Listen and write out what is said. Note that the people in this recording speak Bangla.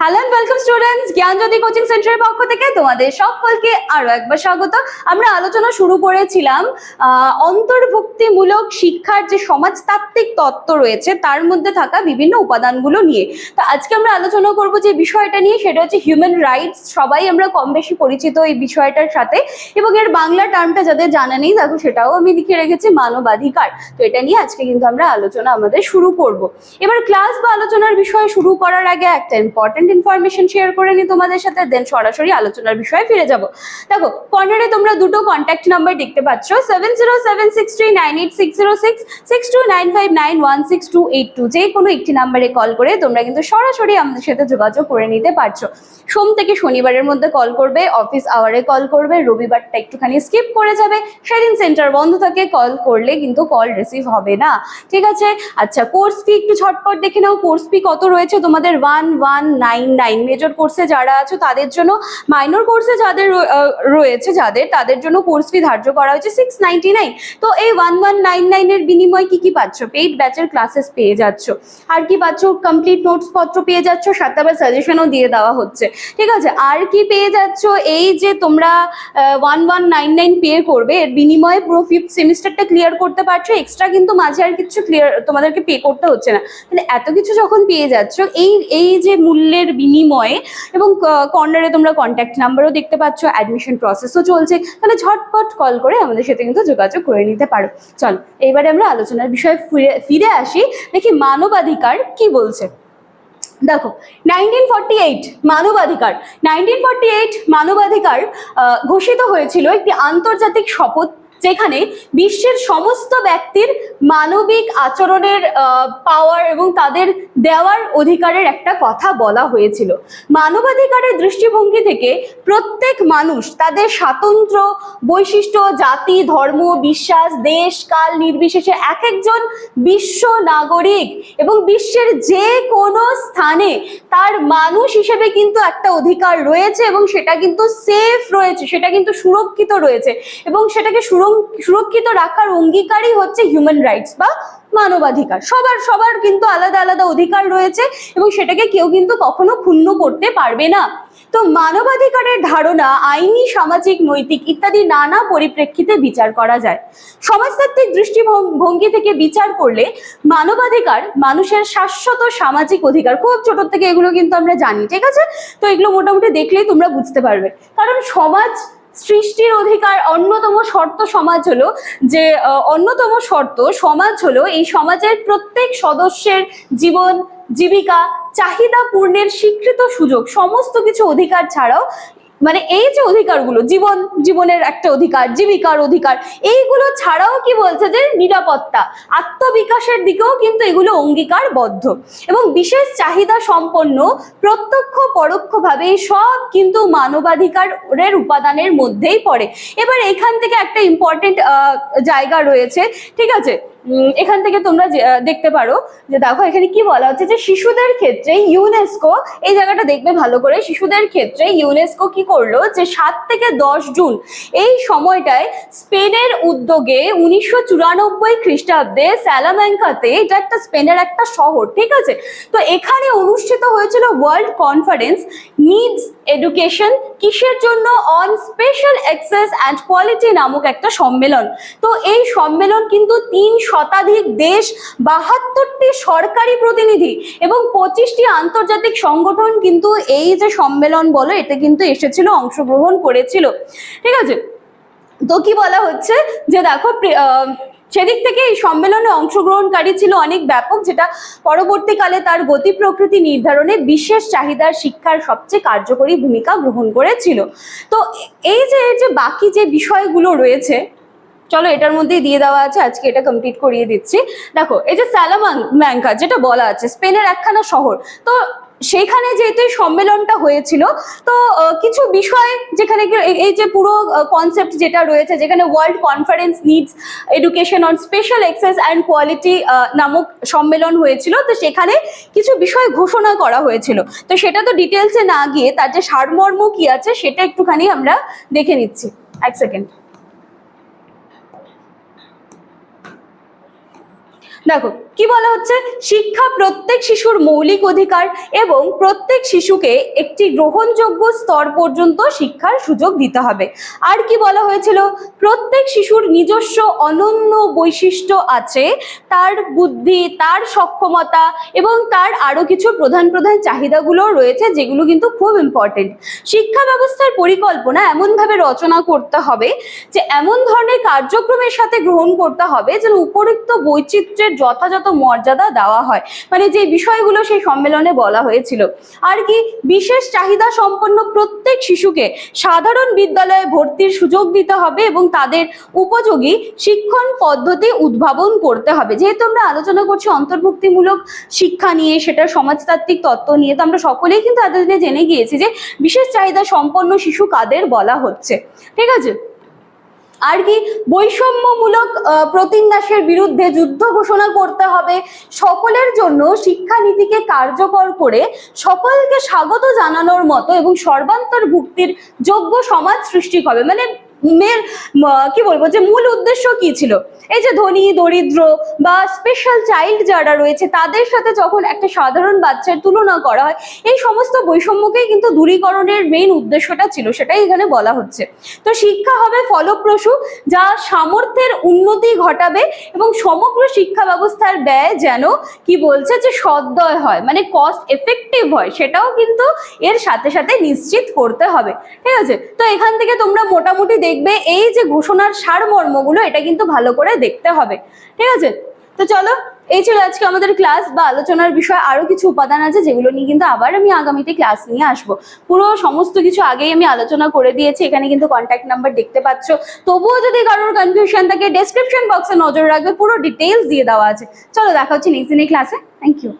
Hello and welcome students Gyanjyoti coaching সেন্টারের পক্ষ থেকে তোমাদের সকলকে আরও একবার স্বাগত। আমরা আলোচনা শুরু করেছিলাম অন্তর্ভুক্তিমূলক শিক্ষার যে সমাজতাত্ত্বিক তত্ত্ব রয়েছে, তার মধ্যে থাকা বিভিন্ন উপাদানগুলো নিয়ে। তো আজকে আমরা আলোচনা করব যে বিষয়টা নিয়ে, সেটা হচ্ছে হিউম্যান রাইটস সবাই আমরা কম বেশি পরিচিত এই বিষয়টার সাথে। এবং এর বাংলা টার্মটা যাদের জানা নেই, দেখো সেটাও আমি লিখে রেখেছি, মানবাধিকার। তো এটা নিয়ে আজকে কিন্তু আমরা আলোচনা আমাদের শুরু করব। এবার ক্লাস বা আলোচনার বিষয় শুরু করার আগে একটা ইম্পর্টেন্ট ইনফরমেশন শেয়ার করে নিই তোমাদের সাথে দেন সরাসরি আলোচনার বিষয়ে ফিরে যাব। দেখো কর্নারে তোমরা দুটো কন্ট্যাক্ট নাম্বার দেখতে পাচ্ছ seven zero seven six three nine eight six zero six six two nine five nine one six two eight two যে কোনো একটি নাম্বারে কল করে তোমরা কিন্তু সরাসরি আমাদের সাথে যোগাযোগ করে নিতে পারছ। সোম থেকে শনিবারের মধ্যে কল করবে অফিস আওয়ারে কল করবে, রবিবারটা একটুখানি স্কিপ করে যাবে, সেদিন সেন্টার বন্ধ থাকে কল করলে কিন্তু কল রিসিভ হবে না, ঠিক আছে? আচ্ছা কোর্স ফি একটু ঝটপট দেখে নাও কোর্স ফি কত রয়েছে তোমাদের? One one nine nine nine major কোর্সে যারা আছো, তাদের জন্য মাইনর কোর্সে যাদের রয়েছে যাদের, তাদের জন্য কোর্স ফি ধার্য করা হয়েছে সিক্স নাইনটি নাইন তো এই ওয়ান ওয়ান নাইন নাইনের বিনিময়ে কি কি পাচ্ছ? পেইড ব্যাচের ক্লাসেস পেয়ে যাচ্ছ। আর কি পাচ্ছ? কমপ্লিট নোটস পত্র পেয়ে যাচ্ছ সাথে আবার সাজেশনও দিয়ে দেওয়া হচ্ছে। ঠিক আছে? আর কি পেয়ে যাচ্ছ? এই যে তোমরা one one nine nine pay করবে, এর বিনিময়ে পুরো ফিফথ সেমিস্টারটা ক্লিয়ার করতে পারছ। এক্সট্রা কিন্তু মাঝে আর কিছু ক্লিয়ার তোমাদেরকে পে করতে হচ্ছে না। তাহলে এত কিছু যখন পেয়ে যাচ্ছ, এই এই যে মূল্যের বিনিময়ে এবং কর্নারে তোমরা কন্ট্যাক্ট নাম্বারও দেখতে পাচ্ছ অ্যাডমিশন প্রসেসও চলছে। তাহলে ঝটপট কল করে আমাদের সাথে কিন্তু যোগাযোগ করে নিতে পারো। চল, এবারে আমরা আলোচনার বিষয়ে ফিরে ফিরে আসি। দেখি মানবাধিকার কি বলছে। দেখো নাইনটিন ফর্টি এইট মানবাধিকার। নাইনটিন ফর্টি এইট মানবাধিকার ঘোষিত হয়েছিল একটি আন্তর্জাতিক শপথ যেখানে বিশ্বের সমস্ত ব্যক্তির মানবিক আচরণের পাওয়ার এবং তাদের দেওয়ার অধিকারের একটা কথা বলা হয়েছিল। মানবাধিকারের দৃষ্টিভঙ্গি থেকে প্রত্যেক মানুষ তাদের স্বাতন্ত্র বৈশিষ্ট্য, জাতি, ধর্ম, বিশ্বাস, দেশ, কাল নির্বিশেষে এক একজন বিশ্ব নাগরিক এবং বিশ্বের যে কোনো স্থানে তার মানুষ হিসেবে কিন্তু একটা অধিকার রয়েছে এবং সেটা কিন্তু সেফ রয়েছে, সেটা কিন্তু সুরক্ষিত রয়েছে এবং সেটাকে সুরং- সুরক্ষিত রাখার অঙ্গীকারই হচ্ছে হিউম্যান রাইটস বা মানবাধিকার। সবার সবার কিন্তু আলাদা আলাদা অধিকার রয়েছে এবং সেটাকে কেউ কিন্তু কখনো ক্ষুণ্ণ করতে পারবে না। তো মানবাধিকারের ধারণা, আইনি, সামাজিক, নৈতিক ইত্যাদি নানা পরিপ্রেক্ষিতে বিচার করা যায়। সমাজতাত্ত্বিক দৃষ্টিভঙ্গি থেকে বিচার করলে মানবাধিকার, মানুষের শাশ্বত সামাজিক অধিকার, খুব ছোট থেকে এগুলো কিন্তু আমরা জানি, ঠিক আছে? তো এগুলো মোটামুটি দেখলেই তোমরা বুঝতে পারবে। কারণ সমাজ সৃষ্টির অধিকার অন্যতম শর্ত সমাজ হলো যে অন্যতম শর্ত সমাজ হলো এই সমাজের প্রত্যেক সদস্যের জীবন, জীবিকা, চাহিদা পূর্ণের স্বীকৃত সুযোগ, সমস্ত কিছু অধিকার ছাড়াও মানে এই যে অধিকারগুলো, জীবন, জীবনের একটা অধিকার, জীবিকার অধিকার, এইগুলো ছাড়াও কি বলছে যে নিরাপত্তা, আত্মবিকাশের দিকেও কিন্তু এগুলো অঙ্গীকারবদ্ধ। এবং বিশেষ চাহিদা সম্পন্ন, প্রত্যক্ষ, পরোক্ষভাবে সব কিন্তু মানবাধিকারের উপাদানের মধ্যেই পড়ে। এবার এখান থেকে একটা ইম্পর্টেন্ট জায়গা রয়েছে, ঠিক আছে? এখান থেকে তোমরা দেখতে পারো যে দেখো, এখানে কি বলা হচ্ছে যে শিশুদের ক্ষেত্রে ইউনেস্কো এই জায়গাটা দেখবে ভালো করে, শিশুদের ক্ষেত্রে ইউনেস্কো কি করল যে সাত থেকে দশ জুন, এই সময়টায় স্পেনের উদ্যোগে উনিশশো চুরানব্বই খ্রিস্টাব্দে স্যালাম্যাঙ্কাতে এটা একটা স্পেনের একটা শহর, ঠিক আছে? তো এখানে অনুষ্ঠিত হয়েছিল ওয়ার্ল্ড কনফারেন্স নিডস এডুকেশন কিসের জন্য on special access and quality নামক একটা সম্মেলন? তো এই সম্মেলন কিন্তু তিন শতাধিক দেশ, বাহাত্তরটি সরকারি প্রতিনিধি এবং পঁচিশটি আন্তর্জাতিক সংগঠন কিন্তু এই যে সম্মেলন বলো, এটা কিন্তু এসেছিল, অংশগ্রহণ করেছিল। ঠিক আছে? তো কি বলা হচ্ছে? যে দেখো সেদিক থেকে এই সম্মেলনে অংশগ্রহণকারী ছিল অনেক ব্যাপক, যেটা পরবর্তীকালে তার গতি প্রকৃতি নির্ধারণে বিশেষ চাহিদার শিক্ষার সবচেয়ে কার্যকরী ভূমিকা গ্রহণ করেছিল। তো এই যে যে বাকি যে বিষয়গুলো রয়েছে, চলো এটার মধ্যেই দিয়ে দেওয়া আছে, আজকে এটা কমপ্লিট করিয়ে দিচ্ছি। দেখো, এই যে স্যালামাঙ্কা যেটা বলা আছে, স্পেনের একখানা শহর। তো সেইখানে যেহেতু সম্মেলনটা হয়েছিল, তো কিছু বিষয় যেখানে এই যে পুরো কনসেপ্ট যেটা রয়েছে, যেখানে world conference needs education on special access and quality নামক সম্মেলন হয়েছিল, তো সেখানে কিছু বিষয় ঘোষণা করা হয়েছিল। তো সেটা তো ডিটেলসে না গিয়ে, তার যে সারমর্ম কি আছে, সেটা একটুখানি আমরা দেখে নিচ্ছি। এক সেকেন্ড দেখো কি বলা হচ্ছে? শিক্ষা প্রত্যেক শিশুর মৌলিক অধিকার এবং প্রত্যেক শিশুকে একটি গ্রহণযোগ্য স্তর পর্যন্ত শিক্ষার সুযোগ দিতে হবে। আর কি বলা হয়েছিল? প্রত্যেক শিশুর নিজস্ব অনন্য বৈশিষ্ট্য আছে, তার বুদ্ধি, তার সক্ষমতা এবং তার আরও কিছু প্রধান প্রধান চাহিদাগুলো রয়েছে, যেগুলো কিন্তু খুব ইম্পর্টেন্ট শিক্ষা ব্যবস্থার পরিকল্পনা এমনভাবে রচনা করতে হবে যে, এমন ধরনের কার্যক্রমের সাথে গ্রহণ করতে হবে যেন উপরিক্ত বৈচিত্র্যের যথাযথ মর্যাদা দেওয়া হয়। মানে যে বিষয়গুলো সেই সম্মেলনে বলা হয়েছিল। আর কি বিশেষ চাহিদা সম্পন্ন প্রত্যেক শিশুকে সাধারণ বিদ্যালয়ে ভর্তির সুযোগ দিতে হবে এবং তাদের উপযোগী শিক্ষণ পদ্ধতি উদ্ভাবন করতে হবে। যেহেতু আমরা আলোচনা করছি অন্তর্ভুক্তিমূলক শিক্ষা নিয়ে, সেটা সমাজতাত্ত্বিক তত্ত্ব নিয়ে, তো আমরা সকলেই কিন্তু এতদিনে জেনে গিয়েছি যে বিশেষ চাহিদা সম্পন্ন শিশু কাদের বলা হচ্ছে। ঠিক আছে? আর কি বৈষম্যমূলক আহ, প্রতিন্যাসের বিরুদ্ধে যুদ্ধ ঘোষণা করতে হবে। সকলের জন্য শিক্ষানীতিকে কার্যকর করে সকলকে স্বাগত জানানোর মতো এবং সর্বান্তর ভুক্তির যোগ্য সমাজ সৃষ্টি হবে মানে মের কি বলব, যে মূল উদ্দেশ্য কি ছিল? এই যে ধনী, দরিদ্র বা স্পেশাল চাইল্ড যারা রয়েছে, তাদের সাথে যখন একটা সাধারণ বাচ্চার তুলনা করা হয়, এই সমস্ত বৈষম্যকেই কিন্তু দূরীকরণের মেইন উদ্দেশ্যটা ছিল, সেটাই এখানে বলা হচ্ছে। তো শিক্ষা হবে ফলপ্রসূ, যা সামর্থ্যের উন্নতি ঘটাবে এবং সমগ্র শিক্ষা ব্যবস্থার ব্যয় যেন, কি বলছে, যে সদ্যয় হয় মানে কস্ট এফেক্টিভ হয়, সেটাও কিন্তু এর সাথে সাথে নিশ্চিত করতে হবে। ঠিক আছে? তো এখান থেকে তোমরা মোটামুটি দেখবে এই যে ঘোষণার সারমর্মগুলো, এটা কিন্তু ভালো করে দেখতে হবে। ঠিক আছে? তো চলো, এই ছিল আজকে আমাদের ক্লাস বা আলোচনার বিষয়। আরও কিছু উপাদান আছে যেগুলো নিয়ে কিন্তু আবার আমি আগামীতে ক্লাস নিয়ে আসব। পুরো সমস্ত কিছু আগেই আমি আলোচনা করে দিয়েছি, এখানে কিন্তু কন্ট্যাক্ট নাম্বার দেখতে পাচ্ছ। তবুও যদি কারোর কনফিউশন থাকে ডেসক্রিপশন বক্সে নজর রাখবে, পুরো ডিটেলস দিয়ে দেওয়া আছে। চলো, দেখা হচ্ছে নেক্সট দিনের ক্লাসে থ্যাংক ইউ